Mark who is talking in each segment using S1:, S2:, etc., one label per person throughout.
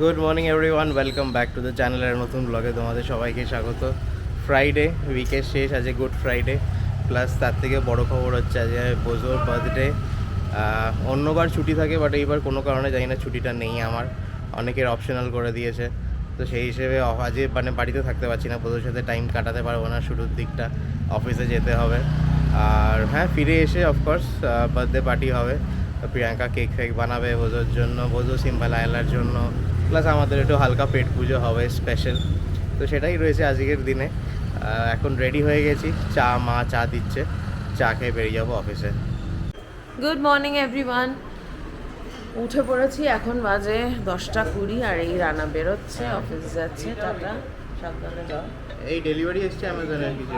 S1: Good morning everyone welcome back to the চ্যানেলের নতুন ব্লগে তোমাদের সবাইকে স্বাগত। ফ্রাইডে উইকের শেষ, আজকে গুড ফ্রাইডে প্লাস তার থেকে বড় খবর হচ্ছে আজকে বোঝোর বার্থডে অন্যবার ছুটি থাকে বাট এইবার কোনো কারণে জানি না, ছুটিটা নেই আমার। অনেকের অপশনাল করে দিয়েছে। তো সেই হিসেবে আজকে মানে বাড়িতে থাকতে পারছি না। বোঝোর সাথে টাইম কাটাতে পারব না, শুরুর দিকটা অফিসে যেতে হবে। আর হ্যাঁ ফিরে এসে অফকোর্স বার্থডে পার্টি হবে। প্রিয়াঙ্কা কেক ফেক বানাবে বোঝোর জন্য বোঝো সিম্পল আয়লার জন্য। প্লাস আমাদের একটু হালকা পেট পুজো হবে স্পেশাল তো সেটাই রয়েছে আজকের দিনে। এখন রেডি হয়ে গেছি। চা মা চা দিচ্ছে। চা খেয়ে বেরিয়ে যাব অফিসে
S2: গুড মর্নিং এভরিওয়ান উঠে পড়েছি এখন বাজে দশটা কুড়ি আর এই রানা বেরোচ্ছে অফিস যাচ্ছে টাটা সাবধানে যাও।
S1: এই ডেলিভারি এসছে অ্যামাজনের কিছু?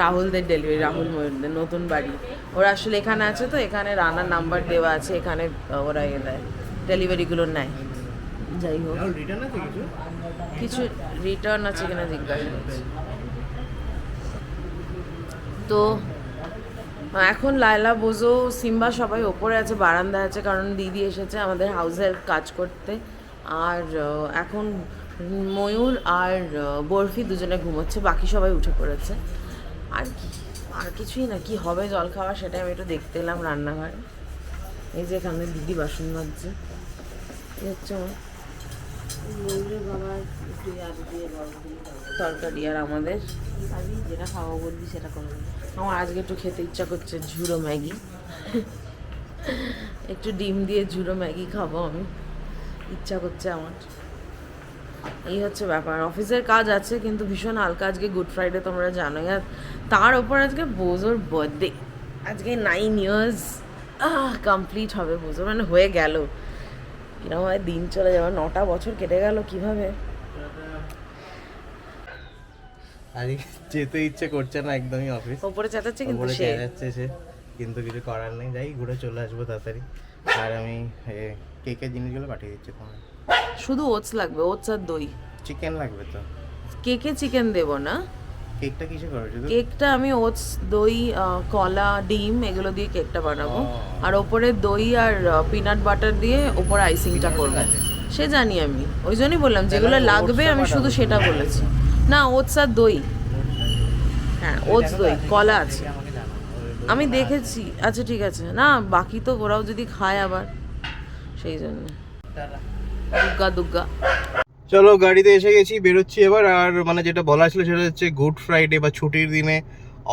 S2: রাহুলদের ডেলিভারি রাহুল ময়ূরদের নতুন বাড়ি। ওরা আসলে এখানে আছে তো এখানে রানার নাম্বার দেওয়া আছে এখানে ওরা ইয়ে দেয়। ডেলিভারিগুলো নেয়। যাই হোক।
S1: কিছু?
S2: রিটার্ন আছে কিনা জিজ্ঞাসা করছি। তো এখন লায়লা বোঝো সিম্বা সবাই ওপরে আছে বারান্দায় আছে কারণ দিদি এসেছে আমাদের হাউসের কাজ করতে। আর এখন ময়ূর আর বরফি দুজনে ঘুমোচ্ছে বাকি সবাই উঠে পড়েছে। আর কি আর কিছুই না কি হবে জল খাওয়া সেটাই আমি একটু দেখতে এলাম রান্নাঘরে। এই যে এখানে দিদি বাসন মাজছে। হচ্ছে আমার তরকারি আর আমাদের। আমি যেটা খাওয়া বলবি সেটা করব আমার আজকে একটু খেতে ইচ্ছা করছে ঝুড়ো ম্যাগি। একটু ডিম দিয়ে ঝুড়ো ম্যাগি খাব আমি। ইচ্ছা করছে আমার। এই হচ্ছে ব্যাপার। অফিসের কাজ আছে, কিন্তু ভীষণ হালকা। আজকে গুড ফ্রাইডে তোমরা জানোই। আর তার ওপর আজকে বোঝোর বার্থডে আজকে নাইন ইয়ার্স কমপ্লিট হবে বোঝো মানে হয়ে গেল। কীরকম দিন চলে যাবে নটা বছর কেটে গেল কীভাবে?
S1: আজকে যেতে ইচ্ছে করছে না একদমই অফিস
S2: ওপরে চেঁচাচ্ছে কিন্তু সে।
S1: যাচ্ছে সে। কিন্তু কিছু করার নেই যাই ঘুরে চলে আসব তাড়াতাড়ি। আর আমি কেকের জিনিসগুলো পাঠিয়ে দিচ্ছি তোমার
S2: শুধু ওটস লাগবে ওটস আর দই।
S1: চিকেন লাগবে তো?
S2: কেকে চিকেন দেবো না?
S1: কেকটা কিসে করো
S2: কেকটা আমি ওটস দই কলা ডিম এগুলো দিয়ে কেকটা বানাবো। আর ওপরে দই আর পিনাট বাটার দিয়ে ওপরে আইসিংটা করব। সে জানি আমি। ওই জন্যই বললাম যেগুলো লাগবে আমি শুধু সেটা বলেছি। না ওটস আর দই। হ্যাঁ ওটস দই কলা আছে। আমি দেখেছি। আচ্ছা ঠিক আছে। না বাকি তো ওরাও যদি খায় আবার সেই জন্য। দুগ্গা দুগ্গা।
S1: চলো গাড়িতে এসে গেছি, বেরোচ্ছি এবার। আর মানে যেটা বলা ছিল সেটা হচ্ছে গুড ফ্রাইডে বা ছুটির দিনে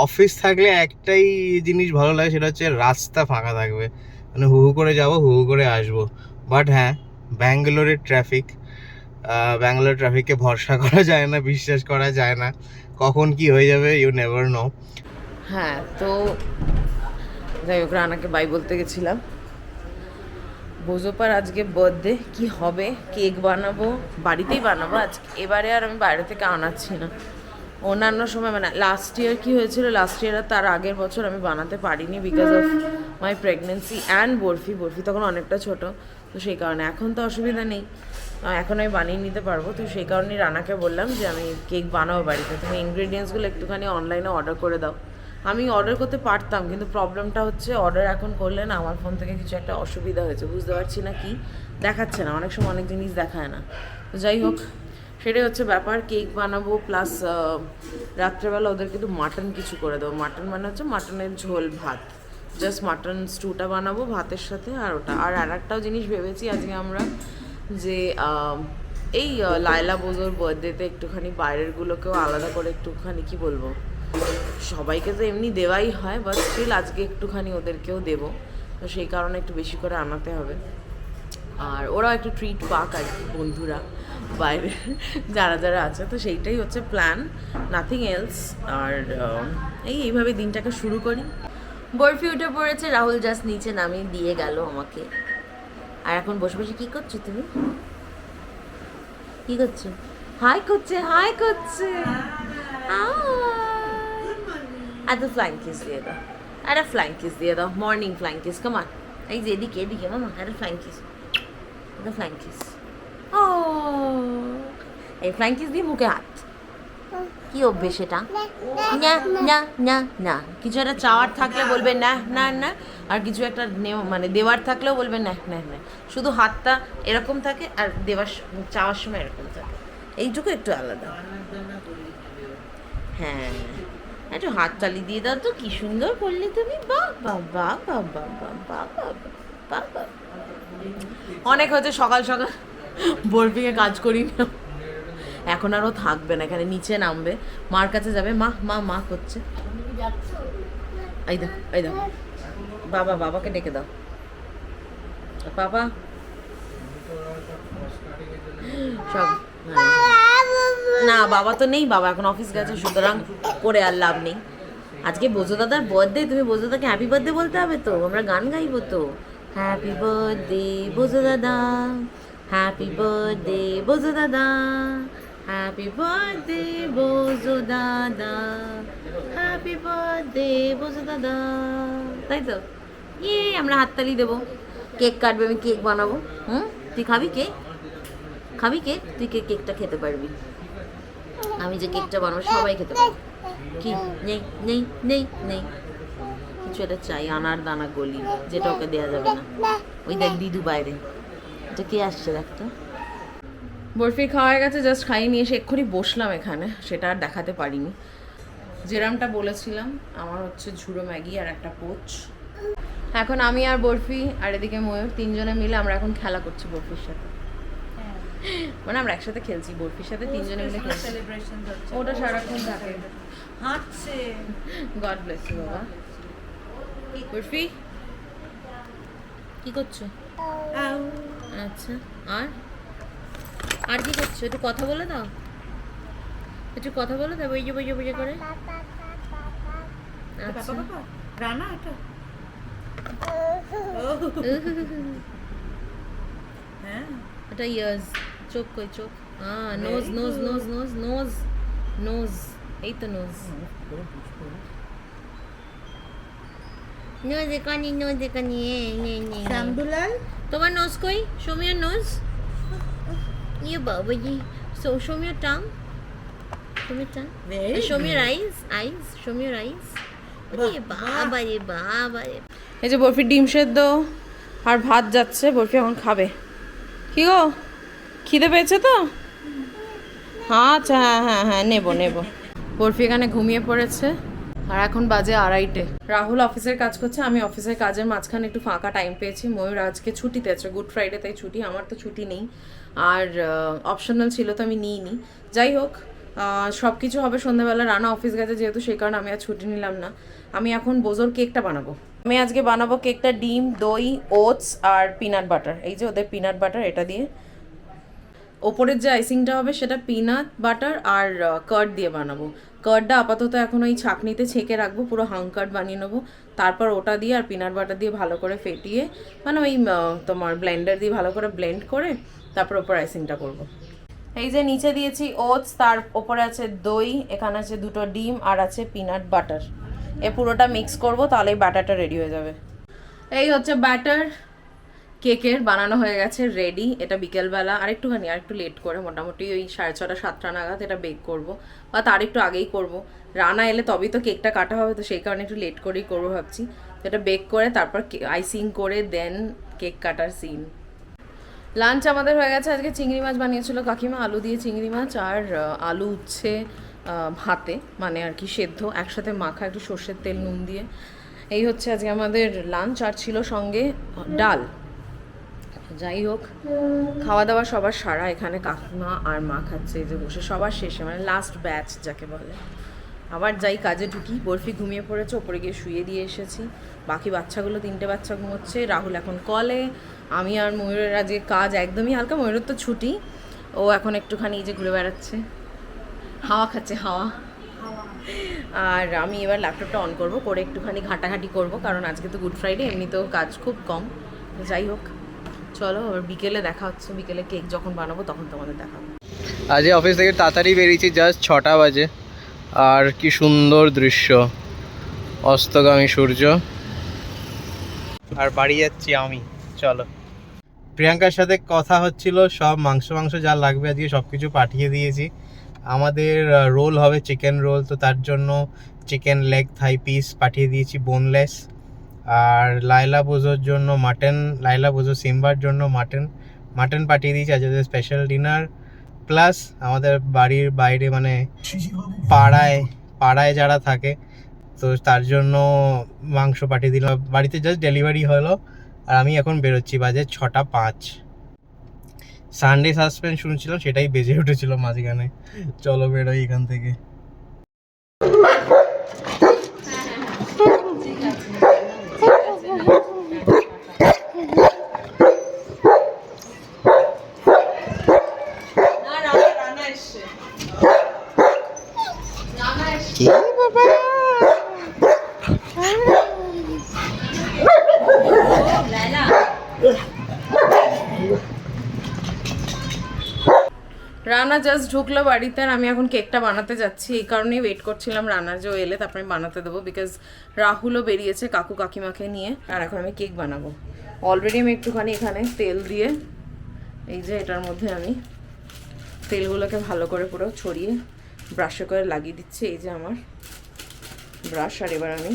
S1: অফিস থাকলে একটাই জিনিস ভালো লাগে, সেটা হচ্ছে রাস্তা ফাঁকা থাকবে। মানে হু হু করে যাব, হু হু করে আসব। বাট হ্যাঁ ব্যাঙ্গালোরের ট্রাফিক ব্যাঙ্গালোর ট্রাফিককে ভরসা করা যায় না, বিশ্বাস করা যায় না। কখন কি হয়ে যাবে ইউ নেভার নো
S2: হ্যাঁ তো যাই হোক, রানাকে বাই বলতে গেছিলাম। বোঝোপার আজকে বার্থডে কি হবে কেক বানাবো, বাড়িতেই বানাবো, আজকে এবারে আর আমি বাইরে থেকে আনাচ্ছি না। অন্যান্য সময় মানে লাস্ট ইয়ার কি হয়েছিল লাস্ট ইয়ার তার আগের বছর আমি বানাতে পারিনি because of my pregnancy and Barfi Barfi তখন অনেকটা ছোট, তো সেই কারণে এখন তো অসুবিধা নেই। এখন আমি বানিয়ে নিতে পারব, তো সেই কারণেই রানাকে বললাম যে আমি কেক বানাবো বাড়িতে, তুমি ইনগ্রিডিয়েন্টসগুলো একটুখানি অনলাইনে অর্ডার করে দাও। আমি অর্ডার করতে পারতাম, কিন্তু প্রবলেমটা হচ্ছে অর্ডার এখন করলে না আমার ফোন থেকে কিছু একটা অসুবিধা হয়েছে, বুঝতে পারছি না কি? দেখাচ্ছে না, অনেক সময় অনেক জিনিস দেখায় না। তো যাই হোক, সেটাই হচ্ছে ব্যাপার কেক বানাবো প্লাস রাত্রেবেলা ওদেরকে একটু মাটন কিছু করে দেবো। মাটন মানে হচ্ছে মাটনের ঝোল ভাত। জাস্ট মাটন স্টুটা বানাবো ভাতের সাথে আর ওটা। আর আর একটাও জিনিস ভেবেছি আজকে আমরা যে এই লায়লা বোজোর বার্থডেতে একটুখানি বাইরেরগুলোকেও আলাদা করে একটুখানি, কি বলব? সবাইকে তো এমনি দেওয়াই হয় বাট স্টিল আজকে একটুখানি ওদেরকেও দেবো। তো সেই কারণে একটু বেশি করে আনাতে হবে। আর ওরাও একটু ট্রিট পাক আর কি, বন্ধুরা, বাইরে, যারা যারা আছে। তো সেইটাই হচ্ছে প্ল্যান নাথিং এলস আর এই এইভাবে দিনটাকে শুরু করি।
S3: বরফি উঠে পড়েছে, রাহুল জাস্ট নিচে নামিয়ে দিয়ে গেল আমাকে। আর এখন বসে বসে কি করছ তুমি? কি করছ? হাই করছে হাই করছে। এত ফ্লাইং কিস দিয়ে দাও একটা ফ্লাইং কিস দিয়ে দাও মর্নিং ফ্লাইং কিস কামান এই যে এদিকে এদিকে মামা একটা ফ্লাইং কিস একটা ফ্লাইং কিস ও এই ফ্লাইং কিস দিয়ে মুখে হাত কি অভ্যেস এটা না না না না
S2: কিছু একটা চাওয়ার থাকলে বলবে না না না আর কিছু একটা মানে দেওয়ার থাকলেও বলবে না না না শুধু হাতটা এরকম থাকে আর দেওয়ার চাওয়ার সময় এরকম থাকে। এইটুকু একটু আলাদা। হ্যাঁ। একটু হাত তালি দিয়ে দাও তো, কি সুন্দর করলে তুমি। বাহ বাহ অনেক হচ্ছে সকাল সকাল বরফিকে কাজ করি না। এখন আরও থাকবে না, এখানে নিচে নামবে। মার কাছে যাবে, মা মা মা করছে। বাবা, বাবাকে ডেকে দাও। বাবা। সব হ্যাঁ। না, বাবা তো নেই, বাবা এখন অফিস গেছে, সুতরাং করে আর লাভ নেই। আজকে বোঝো দাদার বার্থডে তুমি বোঝো দাদাকে হ্যাপি বার্থডে বলতে হবে তো? আমরা গান গাইবো তো। হ্যাপি বার্থডে বোঝো দাদা। হ্যাপি বার্থডে বোঝো দাদা। হ্যাপি বার্থডে বোঝো দাদা। হ্যাপি বার্থডে বোঝো দাদা। তাই তো? ইয়ে আমরা হাততালি দেবো। কেক কাটবে, আমি কেক বানাবো। হুম? তুই খাবি কেক? খাবি কেক? তুই কেকটা খেতে পারবি। আমি যে কেকটা বানাবো, সবাই খেতে পারবে। কি? নেই নেই নেই নেই। কিছু একটা চাই, আনার দানা গলি, যেটা ওকে দেওয়া যাবে না। ওই দেখ, দিদু বাইরে। এটা কে আসছে দেখতো বরফি খাওয়া হয়ে গেছে জাস্ট খাইয়ে নিয়ে এসে এক্ষুনি বসলাম এখানে। সেটা আর দেখাতে পারিনি। যেরামটা বলেছিলাম, আমার হচ্ছে ঝুড়ো ম্যাগি আর একটা পোচ। এখন আমি আর বরফি আর এদিকে ময়ূর তিনজনে মিলে আমরা এখন খেলা করছি বরফির সাথে। মানে আমরা একসাথে খেলছি বরফির সাথে তিনজনে মিলে খেলছি। ওটা সারাক্ষণ থাকে।
S4: হাঁটছে।
S2: গড ব্লেস ইউ বাবা। বরফি? কি করছ? আচ্ছা আর? আর কি করছ? একটু কথা বলে দাও। একটু কথা বলে দাও বইজে বইজে বইজে করে। আচ্ছা।
S4: রানা এটা। হ্যাঁ।
S2: এটা ইয়ার্স চোখ কই চোখ? হ্যাঁ nose nose nose nose nose nose এই তো নোজ। নোজ এখানে নোজ এখানে
S4: শ্যামদুলাল?
S2: তোমার নোজ কই? Your nose? ইয়ে বাবাজি show your tongue? Show tongue? Your eyes eyes your eyes বাবা রে বাবা রে এই যে বরফির ডিম সেদ্ধ আর ভাত যাচ্ছে বরফি এখন খাবে। কি গো? খিদে পেয়েছে তো? আচ্ছা হ্যাঁ হ্যাঁ হ্যাঁ নেব নেব। বরফি এখানে ঘুমিয়ে পড়েছে। আর এখন বাজে আড়াইটে। রাহুল অফিসের কাজ করছে, আমি অফিসের কাজের মাঝখানে একটু ফাঁকা টাইম পেয়েছি। ময়ূর আজকে ছুটিতে আছে গুড ফ্রাইডে তাই ছুটি, আমার তো ছুটি নেই। আর অপশনাল ছিল তো আমি নিইনি। যাই হোক সব কিছু হবে সন্ধ্যাবেলা। রানা অফিস গেছে যেহেতু, সেই কারণে আমি আর ছুটি নিলাম না। আমি এখন বোজোর কেকটা বানাবো। আমি আজকে বানাবো কেকটা ডিম, দই, ওটস আর পিনাট বাটার এই যে ওদের পিনাট বাটার এটা দিয়ে ওপরের যে আইসিংটা হবে সেটা পিনাট বাটার আর কার্ড দিয়ে বানাবো। কার্ডটা আপাতত এখন ওই ছাঁকনিতে ছেঁকে রাখব, পুরো হাং কার্ড বানিয়ে নেব। তারপর ওটা দিয়ে আর পিনাট বাটার দিয়ে ভালো করে ফেটিয়ে মানে ওই তোমার ব্লেন্ডার দিয়ে ভালো করে ব্লেন্ড করে তারপর ওপর আইসিংটা করব। এই যে নিচে দিয়েছি ওটস তার ওপরে আছে দই, এখানে আছে দুটো ডিম আর আছে পিনাট বাটার এ পুরোটা মিক্স করব তাহলে ব্যাটারটা রেডি হয়ে যাবে। এই হচ্ছে ব্যাটার কেকের বানানো হয়ে গেছে রেডি এটা বিকেলবেলা, আর একটুখানি, আর একটু লেট করে মোটামুটি ওই সাড়ে ছটা, সাতটা নাগাদ এটা বেক করব। বা তার একটু আগেই করব। রানা এলে তবেই তো কেকটা কাটা হবে, তো সেই কারণে একটু লেট করেই করব ভাবছি। তো এটা বেক করে তারপর আইসিং করে দেন কেক কাটার সিন লাঞ্চ আমাদের হয়ে গেছে, আজকে চিংড়ি মাছ বানিয়েছিল কাকিমা, আলু দিয়ে চিংড়ি মাছ আর আলু উচ্ছে ভাতে মানে আর কি সেদ্ধ, একসাথে মাখা, একটু সর্ষের তেল, নুন দিয়ে। এই হচ্ছে আজকে আমাদের লাঞ্চ আর ছিল সঙ্গে ডাল। যাই হোক খাওয়া দাওয়া সবার সারা, এখানে কাকিমা আর মা খাচ্ছে যে বসে, সবার শেষে মানে লাস্ট ব্যাচ যাকে বলে। আবার যাই কাজে ঢুকি, বরফি ঘুমিয়ে পড়েছে, ওপরে গিয়ে শুয়ে দিয়ে এসেছি। বাকি বাচ্চাগুলো, তিনটে বাচ্চা ঘুমোচ্ছে, রাহুল এখন কলে আমি আর ময়ূরের আজকে কাজ একদমই হালকা, ময়ূরের তো ছুটি, ও এখন একটুখানি যে ঘুরে বেড়াচ্ছে। হাওয়া খাচ্ছে, হাওয়া। আর আমি এবার ল্যাপটপটা অন করব, করে একটুখানি ঘাটাঘাটি করব, কারণ আজকে তো গুড ফ্রাইডে এমনিতেও কাজ খুব কম। যাই হোক চলো আবার বিকেলে দেখা হচ্ছে। বিকেলে কেক যখন বানাবো, তখন তোমাদের দেখাবো।
S1: আজ অফিস থেকে তাড়াতাড়ি বেরিয়েছি জাস্ট ছটা বাজে। আর কি সুন্দর দৃশ্য। অস্তগামী সূর্য। আর বাড়ি যাচ্ছি আমি। চলো। প্রিয়াঙ্কার সাথে কথা হচ্ছিল, সব মাংস মাংস যা লাগবে আজকে সব কিছু পাঠিয়ে দিয়েছি। আমাদের রোল হবে চিকেন রোল তো তার জন্য চিকেন লেগ থাই পিস পাঠিয়ে দিয়েছি বোনলেস আর লাইলা পুজোর জন্য মাটন লাইলা পুজো সিম্বার জন্য মাটন। মাটন পাঠিয়ে দিয়েছি, আজ স্পেশাল ডিনার প্লাস আমাদের বাড়ির বাইরে মানে পাড়ায় পাড়ায় যারা থাকে, তো তার জন্য মাংস পাঠিয়ে দিলাম। বাড়িতে জাস্ট ডেলিভারি হলো, আর আমি এখন বেরোচ্ছি বাজে ছটা পাঁচ। সানডে সাসপেন্স শুনছিলাম, সেটাই বেজে উঠেছিল মাঝখানে। চলো বেরোই এখান থেকে।
S2: রানা জাস্ট ঢুকলো বাড়িতে আর আমি এখন কেকটা বানাতে যাচ্ছি। এই কারণেই ওয়েট করছিলাম রানার যে এলে তারপরে বানাতে দেবো বিকজ রাহুলও বেরিয়েছে কাকু কাকিমাকে নিয়ে আর এখন আমি কেক বানাবো। অলরেডি আমি একটুখানি এখানে তেল দিয়ে, এই যে এটার মধ্যে আমি তেলগুলোকে ভালো করে পুরো ছড়িয়ে ব্রাশে করে লাগিয়ে দিচ্ছি এই যে আমার ব্রাশ আর এবার আমি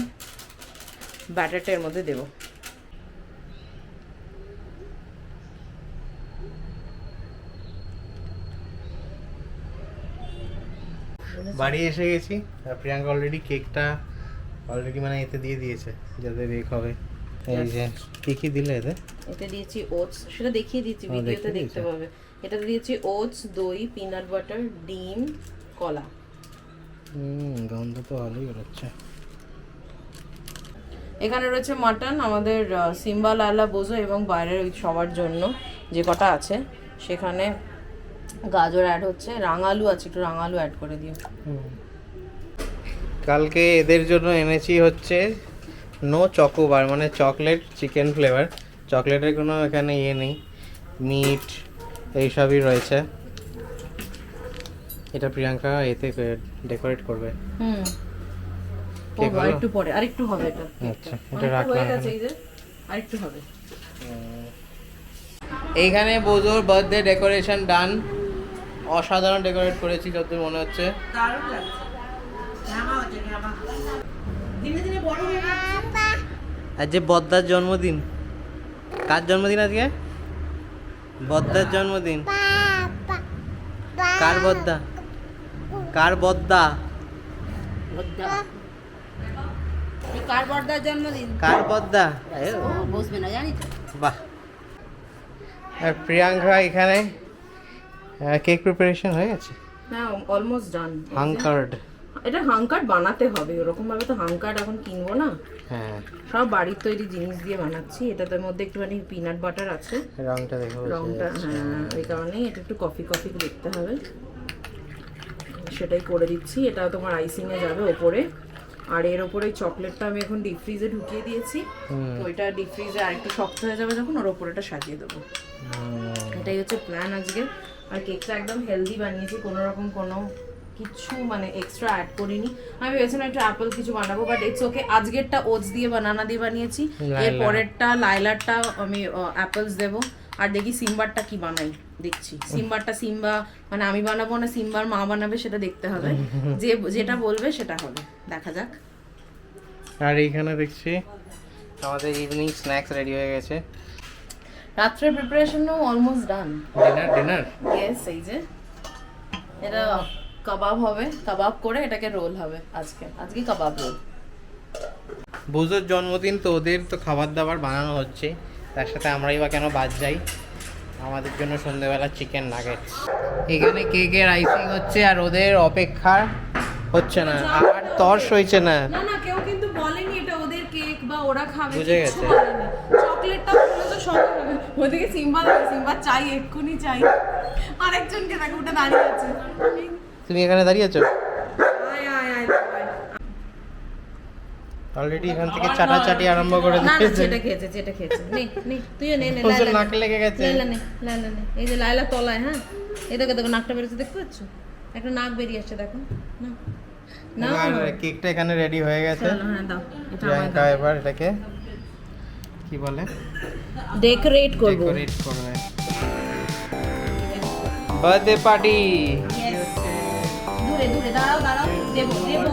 S2: ব্যাটারটা এর মধ্যে দেবো।
S1: বাড়ি এসে গেছি আর প্রিয়াঙ্কা অলরেডি কেকটা অলরেডি মানে এতে দিয়ে দিয়েছে যাতে বেক হবে। এই যে কি কি দিলে এতে?
S2: এতে দিয়েছি ওটস সেটা দেখিয়ে দিয়েছি
S1: ও,
S2: ভিডিওতে দেখতে পাবে। এটা দিয়েছি ওটস দই পিনাট বাটার ডিম কলা।
S1: হুম গন্ধ তো ভালোই বেরোচ্ছে।
S2: এখানে রয়েছে মাটন আমাদের আহ, সিম্বা লালা বোঝো এবং বাইরের ওই সবার জন্য যে কটা আছে সেখানে গাজর অ্যাড হচ্ছে রাঙালু আছে একটু রাঙালু অ্যাড করে দিও।
S1: কালকে এদের জন্য এনেছি হচ্ছে নো চকোবার মানে চকলেট চিকেন ফ্লেভার চকলেটের কোনো এখানে ইয়ে নেই মিট এইসবই রয়েছে। এটা প্রিয়াঙ্কা এতে ডেকোরেট করবে।
S2: হুম? আরেকটু পরে আরেকটু হবে এটা।
S1: আচ্ছা এটা রাখলাম
S2: হয়ে আরেকটু হবে।
S1: এইখানে বোঝোর বার্থডে ডেকোরেশন ডান অসাধারণ ডেকোরেট করেছি যতদূর মনে হচ্ছে।
S4: দারুণ লাগছে। জামা হচ্ছে জামা দিনে দিনে বড় হয়ে যাচ্ছে।
S1: আজ যে বদ্দার জন্মদিন। কার জন্মদিন আজকে? বদ্দার জন্মদিন। কার বদ্দা? কার বদ্দা?
S3: কার বর্দার জন্মদিন?
S1: কার বদ্দা?
S3: বসবে না জানি
S1: বাহ। আর প্রিয়াঙ্কা এখানে কেক প্রিপারেশন হয়ে গেছে?
S2: না অলমোস্ট ডান
S1: হাংকার্ড
S2: এটা হাংকার্ড বানাতে হবে ওরকম ভাবে তো হাংকার্ড এখন কিনবো না।
S1: হ্যাঁ।
S2: সব বাড়ির তৈরি জিনিস দিয়ে বানাচ্ছি এটাতে মধ্যে একটুখানি পিনাট বাটার আছে।
S1: রংটা দেখো
S2: রংটা হ্যাঁ ওই কারণেই এটা একটু কফি কফি দেখতে হবে। সেটাই করে দিচ্ছি। এটা তোমার আইসিং এ যাবে ওপরে। আর এর ওপরে চকলেটটা আমি এখন ডিপ ফ্রিজে ঢুকিয়ে দিয়েছি। তো ওইটা ডিপ ফ্রিজে আরেকটু শক্ত হয়ে যাবে যখন ওর ওপরেটা সাজিয়ে দেবো। এটাই হচ্ছে প্ল্যান আজকে। আর কেকটা একদম হেলদি বানিয়েছি কোনো রকম কোনো কিছু মানে এক্সট্রা অ্যাড করিনি। আমি ভেবেছিলাম একটু অ্যাপেল কিছু বানাবো বাট ইটস ওকে আজকেরটা ওটস দিয়ে বানানা দিয়ে বানিয়েছি। এর পরেরটা লাইলারটা আমি অ্যাপেলস দেবো। আর দেখি সিম্বারটা কি বানাই দেখছি। সিম্বারটা সিম্বা মানে আমি বানাবো না সিম্বার মা বানাবে সেটা দেখতে হবে। যে যেটা বলবে সেটা হবে। দেখা যাক।
S1: আর এইখানে দেখছি। আমাদের ইভিনিং স্ন্যাক্স রেডি হয়ে গেছে।
S2: রাত্রের প্রিপারেশনও almost done
S1: dinner dinner
S2: yes এই যে। এটা কাবাব হবে। কাবাব করে এটাকে রোল হবে আজকে। আজকে কাবাব রোল
S1: বুঝোর জন্মদিন তো ওদের তো খাবার দাবার বানানো হচ্ছে। তার সাথে আমরাই বা কেন বাদ যাই? আমাদের জন্য সন্ধ্যেবেলা চিকেন নাগেটস এখানে কেকের আইসিং হচ্ছে আর ওদের অপেক্ষা হচ্ছে না। আর তর্স হয়েছে না।
S2: না না কেউ কিন্তু বলেনি এটা ওদের কেক বা ওরা খাবে
S1: বুঝে গেছে।
S2: চকলেটটা পুরো তো হবে ওদিকে সিম্বা সিম্বা চাই এক্ষুনি চাই। আরেকজনকে দেখো ওটা দাঁড়িয়ে আছে।
S1: তুমি এখানে দাঁড়িয়ে আছো
S2: আয় আয় আয় আয়।
S1: অলরেডি এখান থেকে চাটাচাটি আরম্ভ করে
S2: না না
S1: দিয়েছে।
S2: যেটা খেয়েছে যেটা খেয়েছে। নে নে তুইও নে নে লাইলা
S1: নাক লেগে গেছে।
S2: লাইলা নে লাইলা নে। এই যে লাইলা তলায় হ্যাঁ? এই দেখো দেখো নাকটা বেরোচ্ছে দেখতে পাচ্ছ? একটা নাক বেরিয়ে আসছে দেখো। না? না?
S1: কেকটা এখানে রেডি হয়ে গেছে।
S2: হ্যাঁ দাও। এটা আমায়
S1: এবার এটাকে কি বলে?
S2: ডেকোরেট করব।
S1: ডেকোরেট করবে। বার্থডে পার্টি
S3: দূরে দূরে দাঁড়াও দাঁড়াও। দেবো দেবো।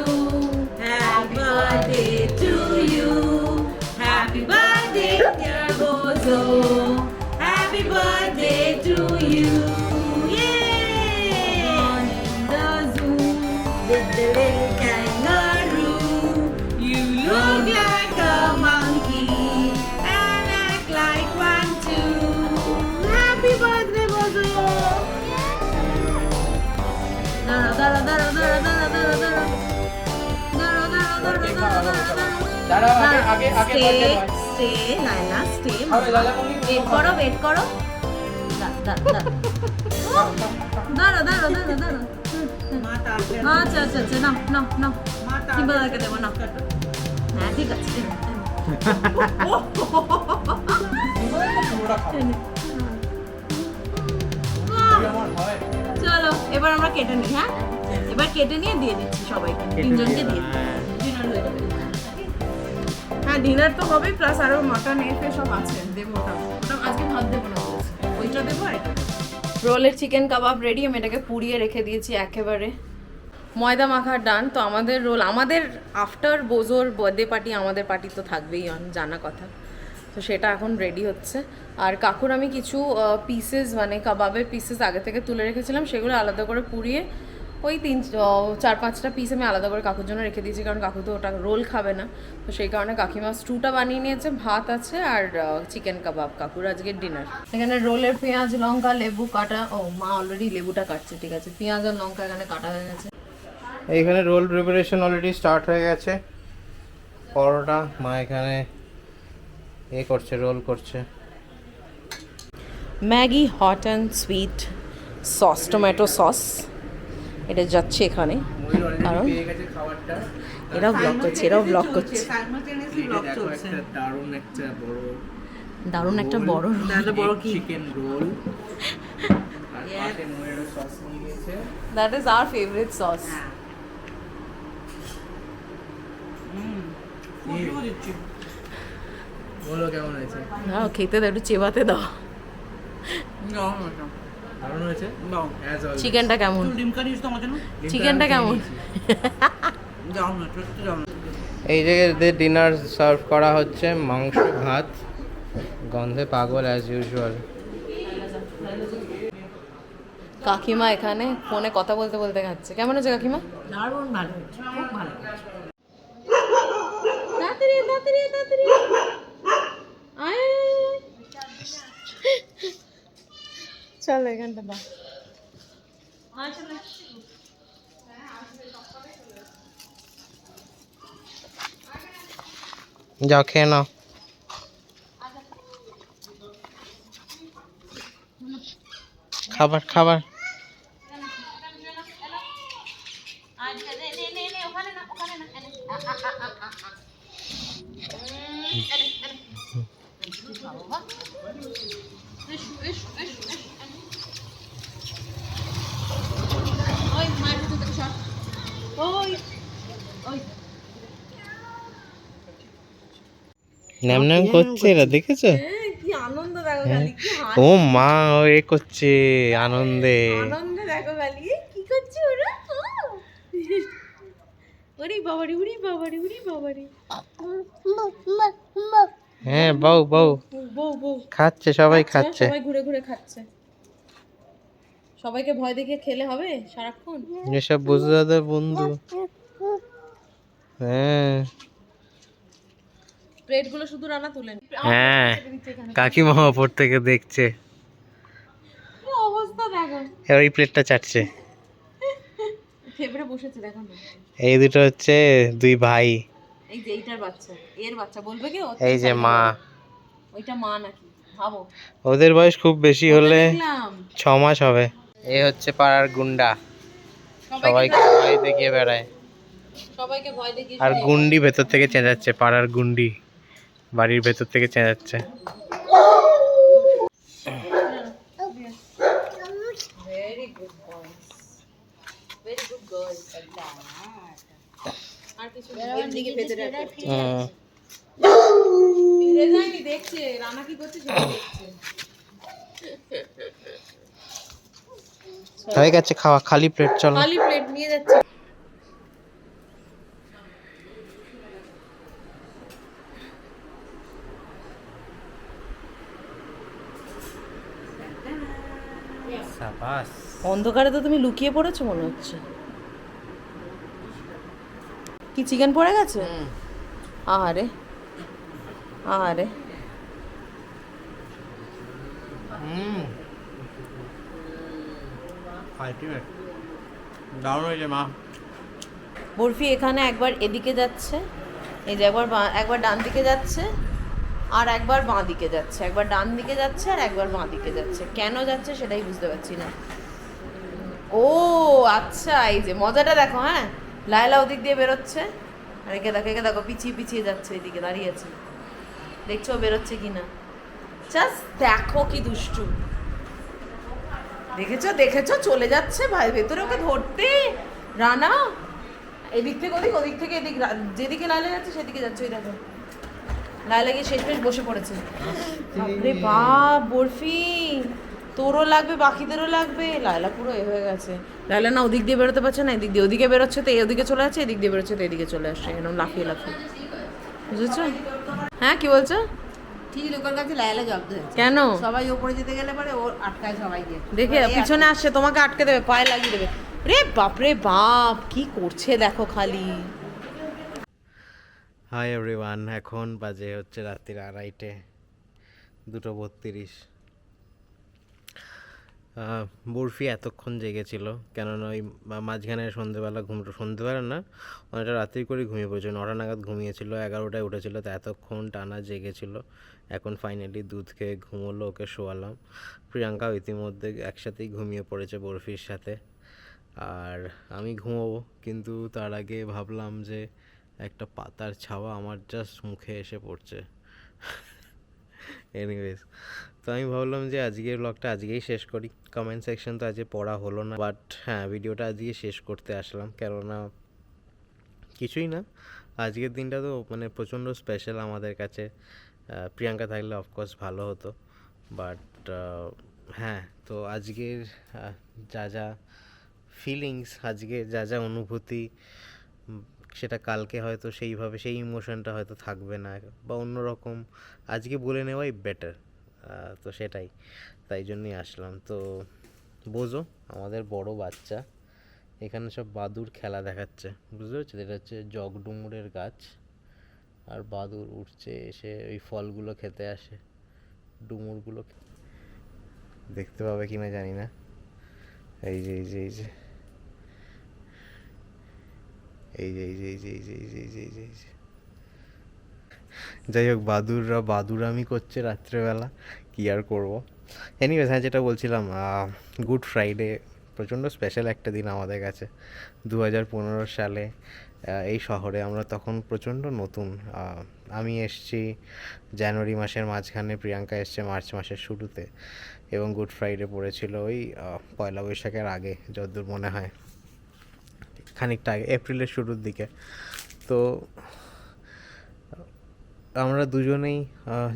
S3: birthday to you. Happy birthday dear Bozo. Happy birthday to you. Stay stay Laila stay wait করো ওয়েট করো। দাঁড়াও আচ্ছা আচ্ছা আচ্ছা নাও নাও নাও। কিংবাদাকে দেবো নাও। হ্যাঁ ঠিক আছে চলো এবার আমরা কেটে নিই হ্যাঁ? এবার কেটে নিয়ে দিয়ে দিচ্ছি সবাইকে। তিনজনকে দিয়ে হয়ে যাবে।
S2: হ্যাঁ ডিনার তো হবে প্লাস আরও মাটন এফে সব আছে, দেবো ওটা। আজকে ভাত দেবো না ওইটা দেবো আর এটা রোলের চিকেন কাবাব রেডি আমি এটাকে পুড়িয়ে রেখে দিয়েছি একেবারে। ময়দা মাখার ডান তো আমাদের রোল আমাদের আফটার বোজোর বার্থডে পার্টি আমাদের পার্টি তো থাকবেই, অন, জানা কথা। তো সেটা এখন রেডি হচ্ছে। আর কাকুর আমি কিছু পিসেস মানে কাবাবের পিসেস আগে থেকে তুলে রেখেছিলাম, সেগুলো আলাদা করে পুড়িয়ে ওই তিন চার পাঁচটা পিস আমি আলাদা করে কাকুর জন্য রেখে দিয়েছি কারণ কাকু তো ওটা রোল খাবে না। তো সেই কারণে কাকিমা স্টুটা বানিয়ে নিয়েছে ভাত আছে আর চিকেন কাবাব কাকুর আজকের ডিনার এখানে রোলের পেঁয়াজ লঙ্কা লেবু কাটা ও মা অলরেডি লেবুটা কাটছে ঠিক আছে। পেঁয়াজ আর লঙ্কা এখানে কাটা হয়ে গেছে।
S1: এইখানে রোল প্রিপারেশন অলরেডি স্টার্ট হয়ে গেছে। পরোটা মা এখানে এ করছে রোল করছে।
S2: Maggi hot and sweet sauce tomato sauce এটা যাচ্ছে এখানে। কারণ এরাও ব্লগ করছে এরাও ব্লগ করছে।
S1: দারুণ একটা বড়
S2: বড়
S4: কি?
S1: Chicken roll
S2: that is our favourite sauce
S1: বলো কেমন হয়েছে?
S2: হ্যাঁ খেতে দাও একটু চেবাতে দাও। চিকেনটা কেমন? চিকেনটা কেমন?
S1: এই যে ডিনার সার্ভ করা হচ্ছে মাংস ভাত গন্ধে পাগল অ্যাজ ইউজুয়াল
S2: কাকিমা এখানে ফোনে কথা বলতে বলতে খাচ্ছে। কেমন আছে কাকিমা?
S3: দারুণ ভালো খুব ভালো।
S2: আয় চল এখানটা বা
S1: যাও খেয়ে নাও। খাবার খাবার। Ish, ish. ন্যাম ন্যাম করছে এরা দেখেছ? ও মা ও এ করছে আনন্দে।
S2: আনন্দে দেখো খালি কি করছে ওরা? ওরে বাবারে উড়ি বাবারে উড়ি বাবারে।
S1: হ্যাঁ বউ বউ।
S2: বউ বউ।
S1: খাচ্ছে সবাই খাচ্ছে।
S2: সবাই ঘুরে ঘুরে খাচ্ছে। সবাইকে ভয় দেখে খেলে হবে সারাক্ষণ?
S1: এসব বুঝে দাদার বন্ধু। হ্যাঁ।
S2: প্লেটগুলো শুধু রান্না তুলেন
S1: হ্যাঁ কাকিমা ওপর থেকে দেখছে।
S2: কি অবস্থা দেখো।
S1: এবার এই প্লেটটা চাটছে।
S2: ফেবরে বসেছে দেখো।
S1: এই দুটো হচ্ছে দুই ভাই।
S2: এই যে এইটার বাচ্চা এর বাচ্চা। বলবে কি
S1: এই যে মা।
S2: ওইটা মা নাকি? ভাবো।
S1: ওদের বয়স খুব বেশি হলে ছ মাস হবে। এ হচ্ছে পাড়ার গুন্ডা। সবাইকে ভয় দেখিয়ে বেড়ায়।
S2: সবাইকে ভয় দেখিয়ে
S1: আর গুন্ডি ভেতর থেকে চেঁচাচ্ছে পাড়ার গুন্ডি। বাড়ির ভেতর থেকে চেঁচাচ্ছে।
S2: Very good boys very good girl আর কিছু এদিকে ভেতরে
S1: হুম।
S2: ফিরে যায়নি দেখছে। রানা কি করছে সেটা দেখছে।
S1: হয়ে গেছে। খাওয়া খালি প্লেট চলো।
S2: খালি প্লেট নিয়ে যাচ্ছে।
S1: সাবাস।
S2: অন্ধকারে তো তুমি লুকিয়ে পড়েছো মনে হচ্ছে। কি চিকেন পড়ে গেছে? আহারে আহারে। বরফি এখানে একবার এদিকে যাচ্ছে, এই যে একবার একবার ডান দিকে যাচ্ছে, আর একবার বাঁ দিকে যাচ্ছে। একবার ডান দিকে যাচ্ছে আর একবার বাঁ দিকে যাচ্ছে। কেন যাচ্ছে সেটাই বুঝতে পারছি না। ও আচ্ছা এই যে মজাটা দেখো হ্যাঁ? লায়লা ওদিক দিয়ে বেরোচ্ছে। আর একে দেখো একে দেখো, পিছিয়ে পিছিয়ে যাচ্ছে এদিকে, দাঁড়িয়ে আছে। দেখছ বেরোচ্ছে কিনা? জাস্ট দেখো কি দুষ্টু। দেখেছ দেখেছ চলে যাচ্ছে ভাই ভেতরে ওকে ধরতে। রানা এদিক থেকে ওদিক ওদিক থেকে এদিক যেদিকে লাইলা যাচ্ছে সেদিকে যাচ্ছে ওই দেখো। লাইলা গিয়ে শেষমেশ বসে পড়েছে। বাপরে বাপ বরফি তোরও লাগবে বাকিদেরও লাগবে। লাইলা পুরো এ হয়ে গেছে। লাইলা না ওদিক দিয়ে বেরোতে পারছে না এদিক দিয়ে ওদিকে বেরোচ্ছে তো ওদিকে চলে যাচ্ছে এদিক দিয়ে বেরোচ্ছে তো এদিকে চলে আসছে এরকম লাফিয়ে লাফিয়ে। বুঝেছ? হ্যাঁ কি বলছো?
S3: ঠিক লোকের কাছে লাইলা জব্দ হয়েছে।
S2: কেন?
S3: সবাই ওপরে যেতে গেলে পরে ও আটকায় সবাইকে
S2: দেখে পিছনে আসছে তোমাকে আটকে দেবে পায়ে লাগিয়ে দেবে। রে বাপ রে বাপ কি করছে দেখো খালি।
S1: হাই এভরিওয়ান এখন বাজে হচ্ছে রাত্রির আড়াইটে দুটো বত্রিশ। বরফি এতক্ষণ জেগেছিল। কেননা ওই মাঝখানে সন্ধেবেলা ঘুম সন্ধেবেলা না, অনেকটা রাত্রি করে ঘুমিয়ে পড়েছিল। নটা নাগাদ ঘুমিয়েছিল, এগারোটায় উঠেছিল, তো এতক্ষণ টানা জেগেছিল। এখন ফাইনালি দুধ খেয়ে ঘুমোলো, ওকে শোয়ালাম। প্রিয়াঙ্কাও ইতিমধ্যে একসাথেই ঘুমিয়ে পড়েছে বরফির সাথে। আর আমি ঘুমোবো, কিন্তু তার আগে ভাবলাম যে একটা পাতার ছাওয়া আমার জাস্ট মুখে এসে পড়ছে। এনিওয়েজ তো আমি ভাবলাম যে আজকের ব্লগটা আজকেই শেষ করি। কমেন্ট সেকশন তো আজকে পড়া হলো না বাট হ্যাঁ ভিডিওটা আজকে শেষ করতে আসলাম। কেননা কিছুই না। আজকের দিনটা তো মানে প্রচণ্ড স্পেশাল আমাদের কাছে। প্রিয়াঙ্কা থাকলে অফকোর্স ভালো হতো। বাট হ্যাঁ তো আজকের যা যা ফিলিংস আজকে যা যা অনুভূতি সেটা কালকে হয়তো সেইভাবে, সেই ইমোশনটা হয়তো থাকবে না। বা অন্যরকম, আজকে বলে নেওয়াই বেটার তো সেটাই তাই জন্যই আসলাম তো বোঝো আমাদের বড় বাচ্চা এখানে সব বাদুর খেলা দেখাচ্ছে বুঝতে পারছ এটা হচ্ছে জগডুমুরের গাছ আর বাদুর উঠছে এসে ওই ফলগুলো খেতে আসে ডুমুরগুলো দেখতে পাবে কি না জানি না এই যে এই যে এই যে এই যে এই যে এই যে এই যে এই যে এই যে এই যে যাই হোক, বাদুররা বাদুরামি করছে রাত্রেবেলা, কী আর করব? এনিওয়েজ হ্যাঁ যেটা বলছিলাম গুড ফ্রাইডে প্রচণ্ড স্পেশাল একটা দিন আমাদের কাছে। দু হাজার পনেরো সালে এই শহরে আমরা তখন প্রচণ্ড নতুন আমি এসছি জানুয়ারি মাসের মাঝখানে, প্রিয়াঙ্কা এসছে মার্চ মাসের শুরুতে। এবং গুড ফ্রাইডে পড়েছিল ওই পয়লা বৈশাখের আগে যতদূর মনে হয়। খানিকটা আগে, এপ্রিলের শুরুর দিকে। তো আমরা দুজনেই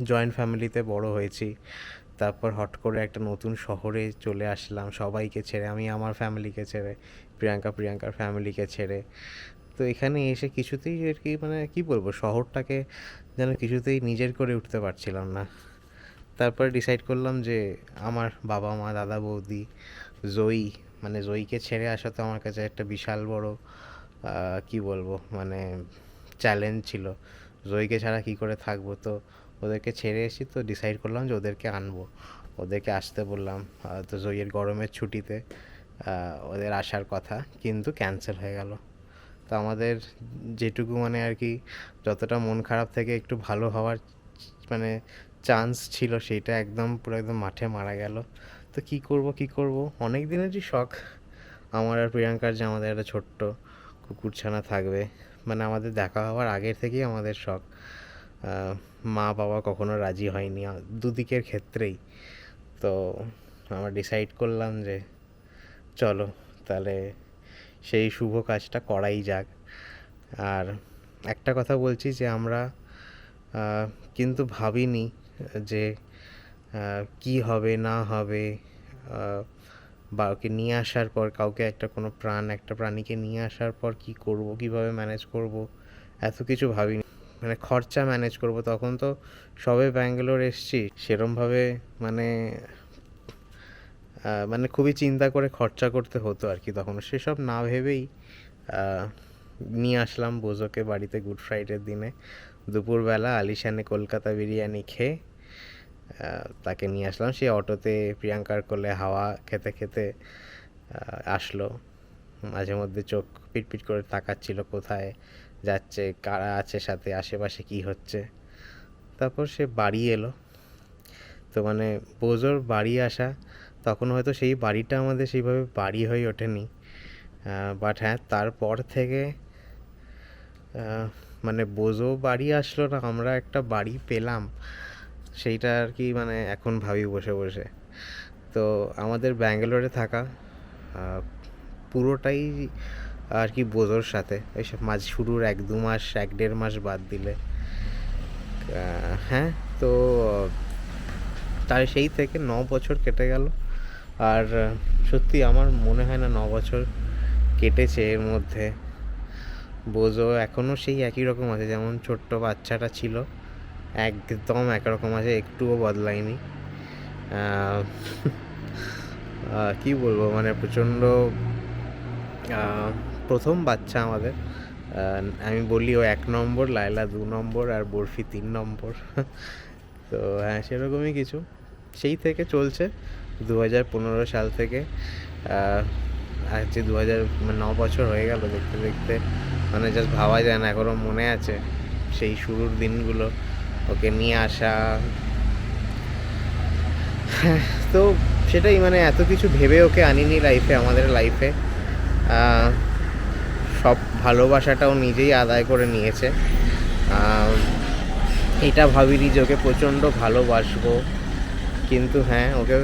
S1: জয়েন্ট ফ্যামিলিতে বড় হয়েছি। তারপর হট করে একটা নতুন শহরে চলে আসলাম সবাইকে ছেড়ে। আমি আমার ফ্যামিলিকে ছেড়ে, প্রিয়াঙ্কা প্রিয়াঙ্কার ফ্যামিলিকে ছেড়ে। তো এখানে এসে কিছুতেই আর কি মানে কি বলব, শহরটাকে যেন কিছুতেই নিজের করে উঠতে পারছিলাম না। তারপরে ডিসাইড করলাম যে আমার বাবা মা, দাদা বৌদি জয়ী মানে জয়ীকে ছেড়ে আসা তো আমার কাছে একটা বিশাল বড় কি বলব মানে চ্যালেঞ্জ ছিল। জয়ীকে ছাড়া কি করে থাকব? তো ওদেরকে ছেড়ে এসেছি তো ডিসাইড করলাম যে ওদেরকে আনব। ওদেরকে আসতে বললাম তো জয়ীর গরমের ছুটিতে ওদের আসার কথা কিন্তু ক্যান্সেল হয়ে গেল। তো আমাদের যেটুকু মানে আর কি যতটা মন খারাপ থেকে একটু ভালো হওয়ার মানে চান্স ছিল সেইটা একদম পুরো একদম মাঠে মারা গেল। তো কি করব কি করব? অনেক দিনেরই শখ। আমার আর প্রিয়াঙ্কার যে আমাদের একটা ছোট্ট কুকুরছানা থাকবে। মানে আমাদের দেখা হওয়ার আগের থেকেই আমাদের শখ। মা বাবা কখনো রাজি হয়নি দুদিকের ক্ষেত্রেই। তো আমরা ডিসাইড করলাম যে চলো, তাহলে সেই শুভ কাজটা করাই যাক। আর একটা কথা বলছি যে আমরা কিন্তু ভাবিনি যে কি হবে, না হবে বা ওকে নিয়ে আসার পর, কাউকে একটা কোনো প্রাণ, একটা প্রাণীকে নিয়ে আসার পর কি করব, কীভাবে ম্যানেজ করব, এত কিছু ভাবিনি। মানে খরচা ম্যানেজ করব, তখন তো সবে ব্যাঙ্গালোর এসছি। সেরমভাবে মানে মানে খুবই চিন্তা করে খরচা করতে হতো আর কি তখন। সেসব না ভেবেই নিয়ে আসলাম বোঝোকে বাড়িতে গুড ফ্রাইডের দিনে। দুপুরবেলা আলিশানে কলকাতা বিরিয়ানি খেয়ে তাকে নিয়ে আসলাম। সে অটোতে প্রিয়াঙ্কার কোলে হাওয়া খেতে খেতে আসলো। মাঝে মধ্যে চোখ পিটপিট করে তাকাচ্ছিল, কোথায় যাচ্ছে, কারা আছে সাথে, আশেপাশে কি হচ্ছে। তারপর সে বাড়ি এলো। তো মানে বোঝোর বাড়ি আসা, তখন হয়তো সেই বাড়িটা আমাদের সেইভাবে বাড়ি হয়ে ওঠেনি। বাট হ্যাঁ তারপর থেকে মানে বোঝো বাড়ি আসলো না, আমরা একটা বাড়ি পেলাম। সেইটা আর কি মানে এখন ভাবি বসে বসে। তো আমাদের ব্যাঙ্গালোরে থাকা পুরোটাই আর কি বোঝোর সাথে। এইসব সব মাঝ শুরুর এক দু মাস, এক দেড় মাস বাদ দিলে। হ্যাঁ তো তার সেই থেকে ন বছর কেটে গেল। আর সত্যি আমার মনে হয় না ন বছর কেটেছে এর মধ্যে। বোঝো এখনও সেই একই রকম আছে, যেমন ছোট্ট বাচ্চাটা ছিল। একদম একরকম আছে একটুও বদলায়নি। কি বলব মানে প্রচণ্ড প্রথম বাচ্চা আমাদের। আমি বলি ও এক নম্বর লায়লা দু নম্বর আর বরফি তিন নম্বর। তো হ্যাঁ সেরকমই কিছু। সেই থেকে চলছে দু হাজার পনেরো সাল থেকে। আহ, আজ যে দু হাজার ন বছর হয়ে গেল দেখতে দেখতে মানে জাস্ট ভাবা যায় না এখনও মনে আছে সেই শুরুর দিনগুলো। ওকে নিয়ে আসা। তো সেটাই মানে এত কিছু ভেবে ওকে আনিনি লাইফে আমাদের লাইফে সব ভালোবাসাটাও নিজেই আদায় করে নিয়েছে। এটা ভাবিনি যে ওকে প্রচণ্ড ভালোবাসবো। কিন্তু হ্যাঁ ওকে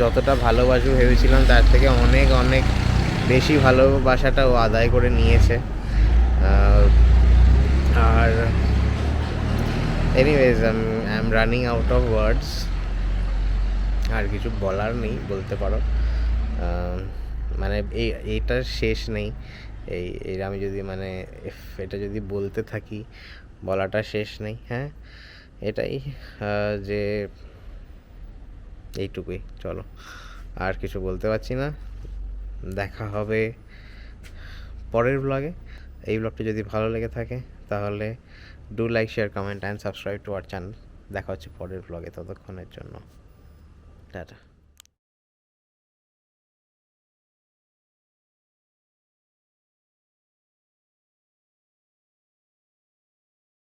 S1: যতটা ভালোবাসবো ভেবেছিলাম, তার থেকে অনেক অনেক বেশি ভালোবাসাটা ও আদায় করে নিয়েছে। আর এনিওয়েজ আমি I am running out of words আর কিছু বলার নেই, বলতে পারো। মানে এই এইটার শেষ নেই। এই এর আমি যদি মানে এটা যদি বলতে থাকি, বলাটা শেষ নেই হ্যাঁ? এটাই যে এইটুকুই, চলো। আর কিছু বলতে পারছি না। দেখা হবে পরের ব্লগে এই ব্লগটি যদি ভালো লেগে থাকে, তাহলে do like share comment and subscribe to our channel দেখা হচ্ছে পরের ব্লগে ততক্ষণের জন্য। টাটা।